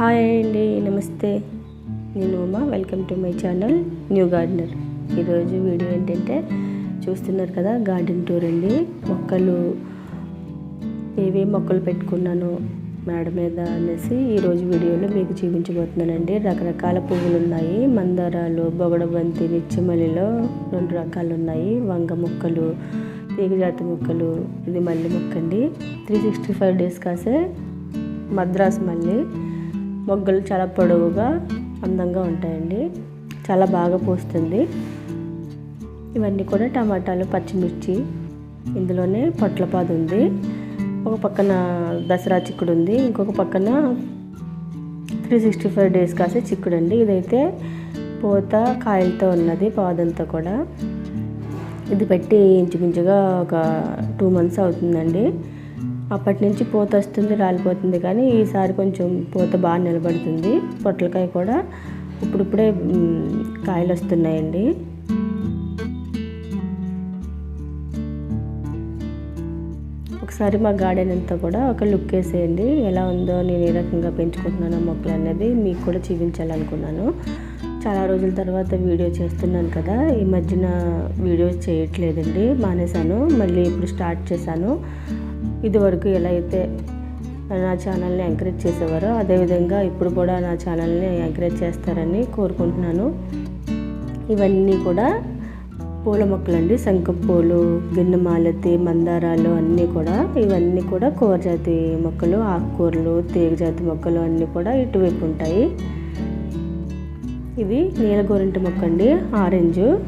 Hi అండి నమస్తే. నేను Uma welcome to my channel new gardener. ఈరోజు వీడియో ఏంటంటే చూస్తున్నారు కదా గార్డెన్ టూర్ అండి. మొక్కలు ఏవే మొక్కలు పెట్టుకున్నాను మేడ మీద అనేసి ఈరోజు వీడియోలో మీకు చూపించబోతున్నానండి. రకరకాల పువ్వులు ఉన్నాయి. మందారాలు బొగడబంతి నిత్యమల్లిలో రెండు రకాలు ఉన్నాయి. వంగ మొక్కలు తీగజాతి మొక్కలు ఇది మల్లి మొక్క అండి త్రీ సిక్స్టీ ఫైవ్ డేస్ కాసే మద్రాస్ మల్లి. మొగ్గలు చాలా పొడవుగా అందంగా ఉంటాయండి. చాలా బాగా పూస్తుంది. ఇవన్నీ కూడా టమాటాలు పచ్చిమిర్చి ఇందులోనే పొట్లపాదు ఉంది. ఒక పక్కన దసరా చిక్కుడు ఉంది. ఇంకొక పక్కన త్రీ సిక్స్టీ ఫైవ్ డేస్ కాసే చిక్కుడు అండి. ఇదైతే పూత కాయలతో ఉన్నది పాదంతా కూడా. ఇది పెట్టి ఇంచుమించుగా ఒక టూ మంత్స్ అవుతుందండి. అప్పటి నుంచి పూత వస్తుంది రాలిపోతుంది. కానీ ఈసారి కొంచెం పూత బాగా నిలబడుతుంది. పొట్లకాయ కూడా ఇప్పుడిప్పుడే కాయలు వస్తున్నాయండి ఒకసారి మా గార్డెన్ అంతా కూడా ఒక లుక్ వేసేయండి. ఎలా ఉందో నేను ఏ రకంగా పెంచుకుంటున్నాను మొక్కలు అనేది మీకు కూడా చూపించాలనుకున్నాను. చాలా రోజుల తర్వాత వీడియో చేస్తున్నాను కదా ఈ మధ్యన వీడియోస్ చేయట్లేదండి మానేశాను. మళ్ళీ ఇప్పుడు స్టార్ట్ చేశాను. ఇదివరకు ఎలా అయితే నా ఛానల్ని ఎంకరేజ్ చేసేవారో అదేవిధంగా ఇప్పుడు కూడా నా ఛానల్ని ఎంకరేజ్ చేస్తారని కోరుకుంటున్నాను. ఇవన్నీ కూడా పూల మొక్కలండి. శంఖపూలు గిన్నె గిన్నెమాలతి మందారాలు అన్నీ కూడా ఇవన్నీ కూడా కూరజాతి మొక్కలు ఆకుకూరలు తీగజాతి మొక్కలు అన్నీ కూడా ఇటువైపు ఉంటాయి. ఇది నీలగోరింటి మొక్క అండి ఆరెంజ్.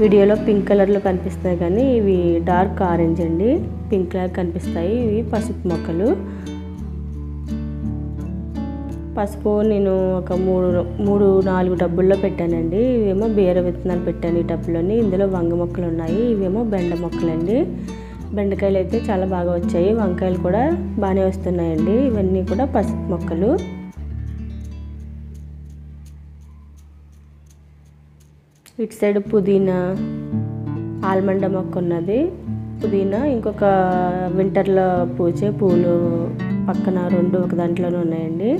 వీడియోలో పింక్ కలర్లో కనిపిస్తున్నాయి కానీ ఇవి డార్క్ ఆరెంజ్ అండి. పింక్ కలర్ కనిపిస్తాయి. ఇవి పసుపు మొక్కలు. పసుపు నేను ఒక మూడు మూడు నాలుగు డబ్బుల్లో పెట్టానండి. ఇవేమో బీర విత్తనాలు పెట్టాను ఈ డబ్బులోని. ఇందులో వంగ మొక్కలు ఉన్నాయి. ఇవేమో బెండ మొక్కలండి. బెండకాయలు అయితే చాలా బాగా వచ్చాయి. వంకాయలు కూడా బాగానే వస్తున్నాయండి. ఇవన్నీ కూడా పసుపు మొక్కలు. ఇటు సైడ్ పుదీనా ఆల్మండ మొక్క ఉన్నది పుదీనా ఇంకొక వింటర్లో పూచే పూలు పక్కన రెండు ఒక దాంట్లోనే ఉన్నాయండి.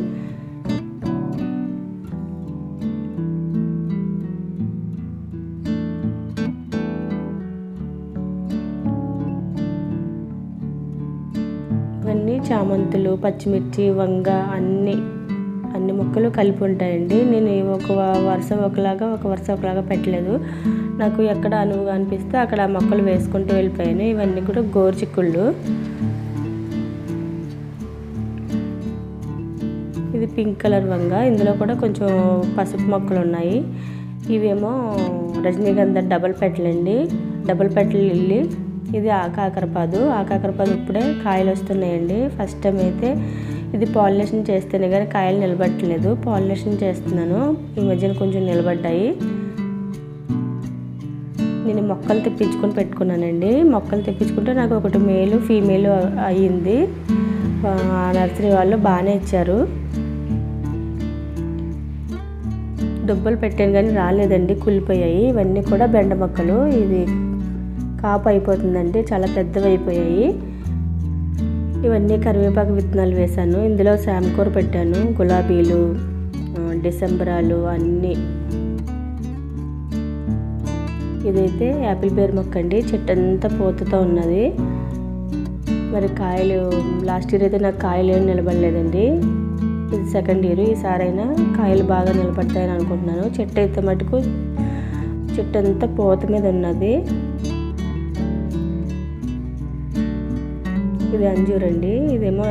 ఇవన్నీ చామంతులు పచ్చిమిర్చి వంగ అన్నీ అన్ని మొక్కలు కలిపి ఉంటాయండి నేను ఒక వరుస ఒకలాగా ఒక వరుస ఒకలాగా పెట్టలేదు. నాకు ఎక్కడ అనువుగా అనిపిస్తే అక్కడ ఆ మొక్కలు వేసుకుంటూ వెళ్ళిపోయాను. ఇవన్నీ కూడా గోరుచిక్కుళ్ళు ఇది పింక్ కలర్ వంగ. ఇందులో కూడా కొంచెం పసుపు మొక్కలు ఉన్నాయి. ఇవేమో రజనీగంధ డబల్ పెట్టలండి డబల్ పెట్టలు వెళ్ళి ఇది ఆకాకరపాదు. ఆకాకరపాదు ఇప్పుడే కాయలు వస్తున్నాయండి. ఫస్ట్ టైం అయితే ఇది పాలినేషన్ చేస్తేనే కానీ కాయలు నిలబట్టలేదు. పాలినేషన్ చేస్తున్నాను. ఈ మధ్యన కొంచెం నిలబడ్డాయి. నేను మొక్కలు తెప్పించుకొని పెట్టుకున్నానండి. మొక్కలు తెప్పించుకుంటే నాకు ఒకటి మేలు ఫీమేల్ అయ్యింది. ఆ నర్సరీ వాళ్ళు బాగానే ఇచ్చారు. దుబ్బలు పెట్టాను కానీ రాలేదండి. కుళ్ళిపోయాయి. ఇవన్నీ కూడా బెండ మొక్కలు. ఇది కాపు అయిపోతుందండి. చాలా పెద్దవి అయిపోయాయి. ఇవన్నీ కరివేపాకు విత్తనాలు వేశాను. ఇందులో శాంకూర పెట్టాను గులాబీలు డిసెంబరాలు అన్నీ. ఇదైతే యాపిల్ బేర్ మొక్క అండి. చెట్టు అంతా పూతతో ఉన్నది. మరి కాయలు లాస్ట్ ఇయర్ అయితే నాకు కాయలు ఏమి నిలబడలేదండి. ఇది సెకండ్ ఇయర్ ఈసారైనా కాయలు బాగా నిలబడతాయని అనుకుంటున్నాను. చెట్టు అయితే మటుకు చెట్టు అంతా పూత మీద ఉన్నది. ఇది అంజూర్ అండి. ఇదేమో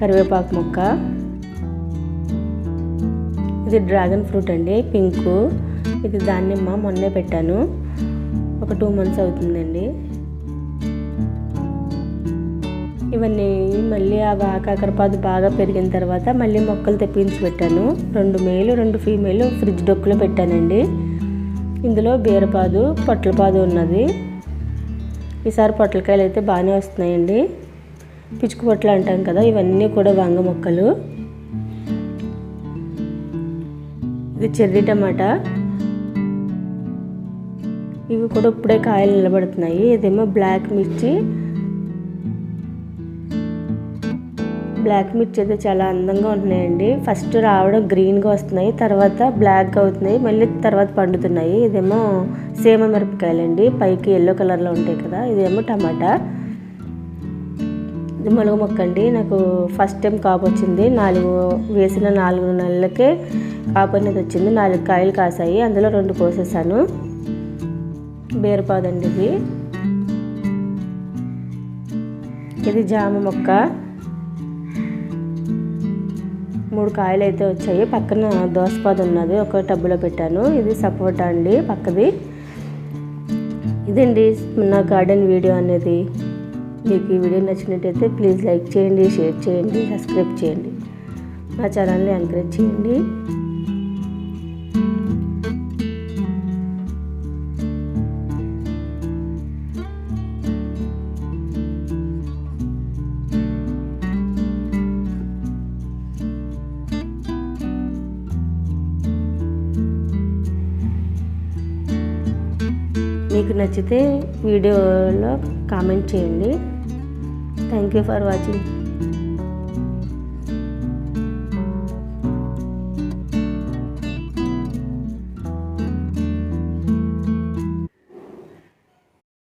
కరివేపాకు మొక్క. ఇది డ్రాగన్ ఫ్రూట్ అండి పింకు. ఇది దానిమ్మ మొన్నే పెట్టాను. ఒక టూ మంత్స్ అవుతుందండి. ఇవన్నీ మళ్ళీ ఆ కాకరపాదు బాగా పెరిగిన తర్వాత మళ్ళీ మొక్కలు తెప్పించి పెట్టాను. రెండు మేలు రెండు ఫీమేలు ఫ్రిడ్జ్ డొక్కులో పెట్టానండి. ఇందులో బీరపాదు పొట్లపాదు ఉన్నది. ఈసారి పొట్లకాయలు అయితే బాగానే వస్తున్నాయండి. పిచ్చుకు పొట్లు అంటాం కదా ఇవన్నీ కూడా వంగ మొక్కలు. ఇది చెర్రీ టమాటా. ఇవి కూడా ఇప్పుడే కాయలు నిలబడుతున్నాయి. ఇదేమో బ్లాక్ మిర్చి. బ్లాక్ మిర్చి అయితే చాలా అందంగా ఉంటున్నాయండి. ఫస్ట్ రావడం గ్రీన్గా వస్తున్నాయి తర్వాత బ్లాక్ అవుతున్నాయి మళ్ళీ తర్వాత పండుతున్నాయి. ఇదేమో సేమ మిరపకాయలండి. పైకి ఎల్లో కలర్లో ఉంటాయి కదా ఇదేమో టమాటా. మొలగ మొక్క అండి నాకు ఫస్ట్ టైం కాపు వచ్చింది. నాలుగు వేసిన నాలుగు నెలలకే కాపు అనేది వచ్చింది. నాలుగు కాయలు కాసాయి. అందులో రెండు కోసేసాను. బీరపాదండి ఇది ఇది జామ మొక్క. మూడు కాయలు అయితే వచ్చాయి. పక్కన దోసపాద ఉన్నది. ఒక టబ్బులో పెట్టాను. ఇది సపోటా అండి పక్కది. ఇదండి నా గార్డెన్ వీడియో అనేది. మీకు ఈ వీడియో నచ్చినట్టయితే ప్లీజ్ లైక్ చేయండి షేర్ చేయండి సబ్స్క్రైబ్ చేయండి. నా ఛానల్ని ఎంకరేజ్ చేయండి. మీకు నచ్చితే వీడియోలో కామెంట్ చేయండి. Thank you for watching